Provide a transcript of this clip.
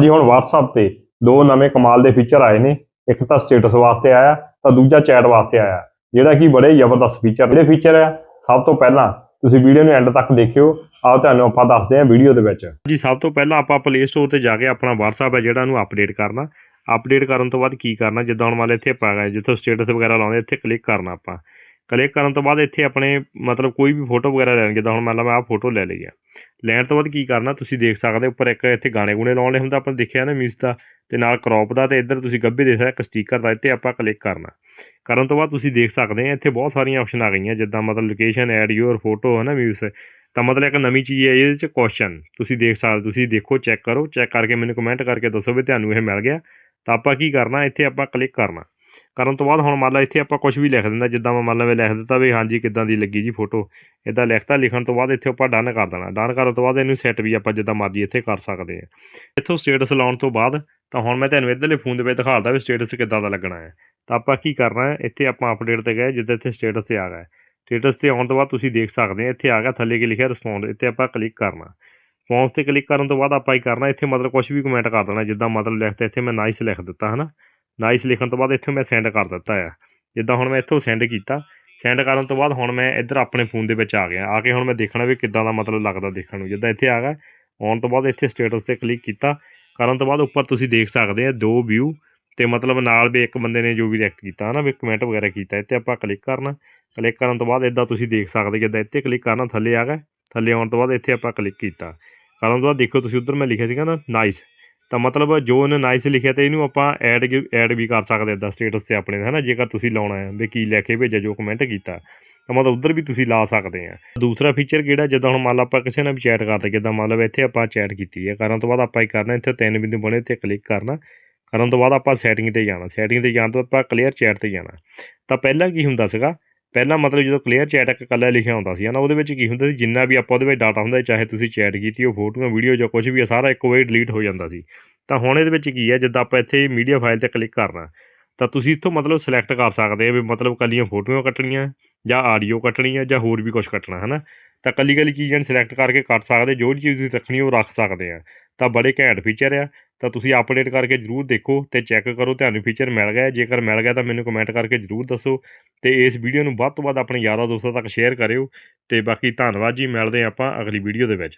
ਜੀ ਹੁਣ WhatsApp ਤੇ ਦੋ ਨਵੇਂ ਕਮਾਲ ਦੇ ਫੀਚਰ ਆਏ ਨੇ। ਇੱਕ ਤਾਂ ਸਟੇਟਸ ਵਾਸਤੇ ਆਇਆ, ਤਾਂ ਦੂਜਾ ਚੈਟ ਵਾਸਤੇ ਆਇਆ। ਜਿਹੜਾ ਕਿ ਬੜੇ ਜ਼ਬਰਦਸਤ ਫੀਚਰ ਜਿਹੜੇ ਫੀਚਰ ਆ ਸਭ ਤੋਂ ਪਹਿਲਾਂ ਤੁਸੀਂ ਵੀਡੀਓ ਨੂੰ ਐਂਡ ਤੱਕ ਦੇਖਿਓ। ਆਹ ਤੁਹਾਨੂੰ ਆਪਾਂ ਦੱਸਦੇ ਹਾਂ ਵੀਡੀਓ ਦੇ ਵਿੱਚ। ਜੀ, ਸਭ ਤੋਂ ਪਹਿਲਾਂ ਆਪਾਂ ਪਲੇ ਸਟੋਰ ਤੇ ਜਾ ਕੇ ਆਪਣਾ WhatsApp ਹੈ, ਜਿਹੜਾ ਨੂੰ ਅਪਡੇਟ ਕਰਨਾ। ਅਪਡੇਟ ਕਰਨ ਤੋਂ ਬਾਅਦ ਕੀ ਕਰਨਾ? ਜਿੱਦਾਂ ਹੁਣ ਵਾਲੇ ਇੱਥੇ ਆਪਾਂ ਗਏ ਜਿੱਥੋਂ ਸਟੇਟਸ ਵਗੈਰਾ ਲਾਉਂਦੇ, ਇੱਥੇ ਕਲਿੱਕ ਕਰਨਾ ਆਪਾਂ। ਕਲਿੱਕ ਕਰਨ ਤੋਂ ਬਾਅਦ ਇੱਥੇ ਆਪਣੇ ਮਤਲਬ ਕੋਈ ਵੀ ਫੋਟੋ ਵਗੈਰਾ ਲੈਣ, ਜਿੱਦਾਂ ਹੁਣ ਮੰਨ ਲਓ ਮੈਂ ਆਹ ਫੋਟੋ ਲੈ ਲਈ ਆ। ਲੈਣ ਤੋਂ ਬਾਅਦ ਕੀ ਕਰਨਾ, ਤੁਸੀਂ ਦੇਖ ਸਕਦੇ ਹੋ, ਉੱਪਰ ਇੱਕ ਇੱਥੇ ਗਾਣੇ ਗੁਣੇ ਲਾਉਣ ਲਈ ਹੁੰਦਾ, ਆਪਾਂ ਦੇਖਿਆ ਨਾ ਮਿਊਜ਼ ਦਾ, ਤੇ ਨਾਲ ਕ੍ਰੌਪ ਦਾ, ਤੇ ਇੱਧਰ ਤੁਸੀਂ ਗੱਭੇ ਦੇਖ ਸਕਦੇ ਇੱਕ ਸਟicker ਦਾ, ਇੱਥੇ ਆਪਾਂ ਕਲਿੱਕ ਕਰਨਾ। ਕਰਨ ਤੋਂ ਬਾਅਦ ਤੁਸੀਂ ਦੇਖ ਸਕਦੇ ਆ ਇੱਥੇ ਬਹੁਤ ਸਾਰੀਆਂ ਆਪਸ਼ਨ ਆ ਗਈਆਂ, ਜਿੱਦਾਂ ਮਤਲਬ ਲੋਕੇਸ਼ਨ ਐਡ ਯੂਰ ਫੋਟੋ ਹੈ ਨਾ ਮਿਊਜ਼ ਤਾਂ ਮਤਲਬ ਇੱਕ ਨਵੀਂ ਚੀਜ਼ ਹੈ, ਇਹਦੇ ਚ ਕੁਐਸਚਨ ਤੁਸੀਂ ਦੇਖ ਸਕਦੇ ਤੁਸੀਂ ਦੇਖੋ ਚੈੱਕ ਕਰੋ ਚੈੱਕ ਕਰਕੇ ਮੈਨੂੰ ਕਮੈਂਟ ਕਰਕੇ ਦੱਸੋ ਵੀ ਤੁਹਾਨੂੰ ਇਹ ਮਿਲ ਗਿਆ। ਤਾਂ ਆਪਾਂ ਕੀ ਕਰਨਾ, ਇੱਥੇ ਆਪਾਂ ਕਲਿੱਕ ਕਰਨਾ। ਕਰਨ ਤੋਂ ਬਾਅਦ ਹੁਣ ਮੰਨ ਲਾ ਇੱਥੇ ਆਪਾਂ ਕੁਝ ਵੀ ਲਿਖ ਦਿੰਦਾ, ਜਿੱਦਾਂ ਮੈਂ ਮੰਨ ਲਵੇ ਲਿਖ ਦਿੱਤਾ ਵੀ ਹਾਂਜੀ ਕਿੱਦਾਂ ਦੀ ਲੱਗੀ ਜੀ ਫੋਟੋ ਇਦਾਂ ਲਿਖਤਾ, ਲਿਖਣ ਤੋਂ ਬਾਅਦ ਇੱਥੇ ਆਪਾਂ ਡਨ ਕਰ ਦੇਣਾ। ਡਨ ਕਰਨ ਤੋਂ ਬਾਅਦ ਇਹਨੂੰ ਸੈੱਟ ਵੀ ਆਪਾਂ ਜਿੱਦਾਂ ਮਰਜ਼ੀ ਇੱਥੇ ਕਰ ਸਕਦੇ ਆ ਇੱਥੋਂ ਸਟੇਟਸ ਲਾਉਣ ਤੋਂ ਬਾਅਦ ਤਾਂ ਹੁਣ ਮੈਂ ਤੁਹਾਨੂੰ ਇੱਧਰਲੇ ਫੋਨ ਦੇ ਵਿੱਚ ਦਿਖਾਉਂਦਾ ਵੀ ਸਟੇਟਸ ਕਿੱਦਾਂ ਦਾ ਲੱਗਣਾ ਹੈ। ਤਾਂ ਆਪਾਂ ਕੀ ਕਰਨਾ ਹੈ, ਇੱਥੇ ਆਪਾਂ ਅਪਡੇਟ ਤੇ ਗਏ, ਜਿੱਦਾਂ ਇੱਥੇ ਸਟੇਟਸ ਤੇ ਆ ਗਿਆ ਸਟੇਟਸ ਤੇ ਆਉਣ ਤੋਂ ਬਾਅਦ ਤੁਸੀਂ ਦੇਖ ਸਕਦੇ ਆ ਇੱਥੇ ਆ ਗਿਆ, ਥੱਲੇ ਕੀ ਲਿਖਿਆ ਰਿਸਪੌਂਡ ਇੱਥੇ ਆਪਾਂ ਕਲਿੱਕ ਕਰਨਾ। ਫੋਨਸ ਤੇ ਕਲਿੱਕ ਕਰਨ ਤੋਂ ਬਾਅਦ ਆਪਾਂ ਹੀ ਕਰਨਾ, ਇੱਥੇ ਮਤਲਬ ਕੁਝ ਵੀ ਕਮੈਂਟ ਕਰ ਦੇਣਾ, ਜਿੱਦਾਂ ਮਤਲਬ ਲਿਖਤਾ, ਇੱਥੇ ਮੈਂ ਨਾਈਸ ਲਿਖ ਦਿੱਤਾ, ਹਨਾ? ਨਾਈਸ ਲਿਖਣ ਤੋਂ ਬਾਅਦ ਇੱਥੇ ਮੈਂ ਸੈਂਡ ਕਰ ਦਿੱਤਾ ਆ। ਜਿੱਦਾਂ ਹੁਣ ਮੈਂ ਇੱਥੋਂ ਸੈਂਡ ਕੀਤਾ ਸੈਂਡ ਕਰਨ ਤੋਂ ਬਾਅਦ ਹੁਣ ਮੈਂ ਇੱਧਰ ਆਪਣੇ ਫੋਨ ਦੇ ਵਿੱਚ ਆ ਗਿਆ। ਆ ਕੇ ਹੁਣ ਮੈਂ ਦੇਖਣਾ ਵੀ ਕਿੱਦਾਂ ਦਾ ਮਤਲਬ ਲੱਗਦਾ ਦੇਖਣ ਨੂੰ। ਜਿੱਦਾਂ ਇੱਥੇ ਆ ਗਿਆ, ਆਉਣ ਤੋਂ ਬਾਅਦ ਇੱਥੇ ਸਟੇਟਸ ਤੇ ਕਲਿੱਕ ਕੀਤਾ। ਕਰਨ ਤੋਂ ਬਾਅਦ ਉੱਪਰ ਤੁਸੀਂ ਦੇਖ ਸਕਦੇ ਆ ਦੋ ਵਿਊ ਤੇ ਮਤਲਬ ਨਾਲ ਵੀ ਇੱਕ ਬੰਦੇ ਨੇ ਜੋ ਵੀ ਰਿਐਕਟ ਕੀਤਾ, ਹਨਾ, ਵੀ ਕਮੈਂਟ ਵਗੈਰਾ ਕੀਤਾ, ਇੱਥੇ ਆਪਾਂ ਕਲਿੱਕ ਕਰਨਾ। ਕਲਿੱਕ ਕਰਨ ਤੋਂ ਬਾਅਦ ਇਦਾਂ ਤੁਸੀਂ ਦੇਖ ਸਕਦੇ ਜਿੱਦਾਂ ਇੱਥੇ ਕਲਿੱਕ ਕਰਨਾ, ਥੱਲੇ ਆ ਗਿਆ। ਥੱਲੇ ਆਉਣ ਤੋਂ ਬਾਅਦ ਇੱਥੇ ਆਪਾਂ ਕਲਿੱਕ ਕੀਤਾ। ਕਰਨ ਤੋਂ ਬਾਅਦ ਦੇਖੋ ਤੁਸੀਂ ਉੱਧਰ ਮੈਂ ਲਿਖਿਆ ਸੀਗਾ ਨਾ ਨਾਈਸ ਤਾਂ ਮਤਲਬ ਜੋ ਇਹਨੇ ਨਾਈਸ ਲਿਖਿਆ ਤੇ ਇਹਨੂੰ ਆਪਾਂ ਐਡ ਐਡ ਵੀ ਕਰ ਸਕਦੇ ਇਦਾਂ ਸਟੇਟਸ ਤੇ ਆਪਣੇ ਹੈ ਨਾ ਜੇਕਰ ਤੁਸੀਂ ਲਾਉਣਾ ਹੈ, ਵੀ ਕੀ ਲੈ ਕੇ ਭੇਜਿਆ, ਜੋ ਕਮੈਂਟ ਕੀਤਾ, ਤਾਂ ਮਤਲਬ ਉੱਧਰ ਵੀ ਤੁਸੀਂ ਲਾ ਸਕਦੇ ਆ ਦੂਸਰਾ ਫੀਚਰ ਕਿਹੜਾ, ਜਿੱਦਾਂ ਹੁਣ ਮੰਨ ਲਓ ਆਪਾਂ ਕਿਸੇ ਨਾਲ ਵੀ ਚੈਟ ਕਰਦੇ, ਜਿੱਦਾਂ ਮੰਨ ਲਓ ਇੱਥੇ ਆਪਾਂ ਚੈਟ ਕੀਤੀ ਹੈ, ਕਰਨ ਤੋਂ ਬਾਅਦ ਆਪਾਂ ਇਹ ਕਰਨਾ, ਇੱਥੇ ਤਿੰਨ ਬਿੰਦੂ ਬਣੇ ਤੇ ਕਲਿੱਕ ਕਰਨਾ, ਕਰਨ ਤੋਂ ਬਾਅਦ ਆਪਾਂ ਸੈਟਿੰਗ ਤੇ ਜਾਣਾ ਸੈਟਿੰਗ ਤੇ ਜਾਣ ਤੋਂ ਆਪਾਂ ਕਲੀਅਰ ਚੈਟ ਤੇ ਜਾਣਾ। ਤਾਂ ਪਹਿਲਾਂ ਕੀ ਹੁੰਦਾ ਸੀਗਾ ਪਹਿਲਾਂ ਮਤਲਬ ਜਦੋਂ ਕਲੀਅਰ ਚੈਟ ਇੱਕ ਕੱਲਾ ਲਿਖਿਆ ਹੁੰਦਾ ਸੀ ਨਾ ਉਹਦੇ ਵਿੱਚ ਕੀ ਹੁੰਦਾ ਸੀ, ਜਿੰਨਾ ਵੀ ਆਪਾਂ ਉਹਦੇ ਵਿੱਚ ਡਾਟਾ ਹੁੰਦਾ, ਚਾਹੇ ਤੁਸੀਂ ਚੈਟ ਕੀਤੀ ਉਹ ਫੋਟੋਆਂ ਵੀਡੀਓ ਜਾਂ ਕੁਝ ਵੀ ਆ, ਸਾਰਾ ਇੱਕ ਵਾਰੀ ਡਿਲੀਟ ਹੋ ਜਾਂਦਾ ਸੀ। ਤਾਂ ਹੁਣ ਇਹਦੇ ਵਿੱਚ ਕੀ ਹੈ, ਜਿੱਦਾਂ ਆਪਾਂ ਇੱਥੇ ਮੀਡੀਆ ਫਾਈਲ ਤੇ ਕਲਿੱਕ ਕਰਨਾ, ਤਾਂ ਤੁਸੀਂ ਇੱਥੋਂ ਮਤਲਬ ਸਿਲੈਕਟ ਕਰ ਸਕਦੇ ਆ ਵੀ ਮਤਲਬ ਕੱਲੀਆਂ ਫੋਟੋਆਂ ਕੱਟਣੀਆਂ ਜਾਂ ਆਡੀਓ ਕੱਟਣੀ ਆ ਜਾਂ ਹੋਰ ਵੀ ਕੁਝ ਕੱਟਣਾ ਹੈ ਨਾ ਤਾਂ ਕੱਲੀ ਕੱਲੀ ਚੀਜ਼ਾਂ ਨੂੰ ਸਿਲੈਕਟ ਕਰਕੇ ਕੱਟ ਸਕਦੇ, ਜੋ ਚੀਜ਼ ਤੁਸੀਂ ਰੱਖਣੀ ਉਹ ਰੱਖ ਸਕਦੇ ਆ। ਤਾਂ ਬੜੇ ਘੈਂਟ ਫੀਚਰ ਆ। ਤਾਂ ਤੁਸੀਂ ਅਪਡੇਟ ਕਰਕੇ ਜਰੂਰ ਦੇਖੋ ਤੇ ਚੈੱਕ ਕਰੋ, ਤੁਹਾਨੂੰ ਫੀਚਰ ਮਿਲ ਗਿਆ ਜੇਕਰ ਮਿਲ ਗਿਆ ਤਾਂ ਮੈਨੂੰ ਕਮੈਂਟ ਕਰਕੇ ਜਰੂਰ ਦੱਸੋ ਤੇ ਇਸ ਵੀਡੀਓ ਨੂੰ ਵੱਧ ਤੋਂ ਵੱਧ ਆਪਣੇ ਯਾਰਾਂ ਦੋਸਤਾਂ ਤੱਕ ਸ਼ੇਅਰ ਕਰਿਓ ਤੇ ਬਾਕੀ ਧੰਨਵਾਦ ਜੀ, ਮਿਲਦੇ ਹਾਂ ਆਪਾਂ ਅਗਲੀ ਵੀਡੀਓ ਦੇ ਵਿੱਚ।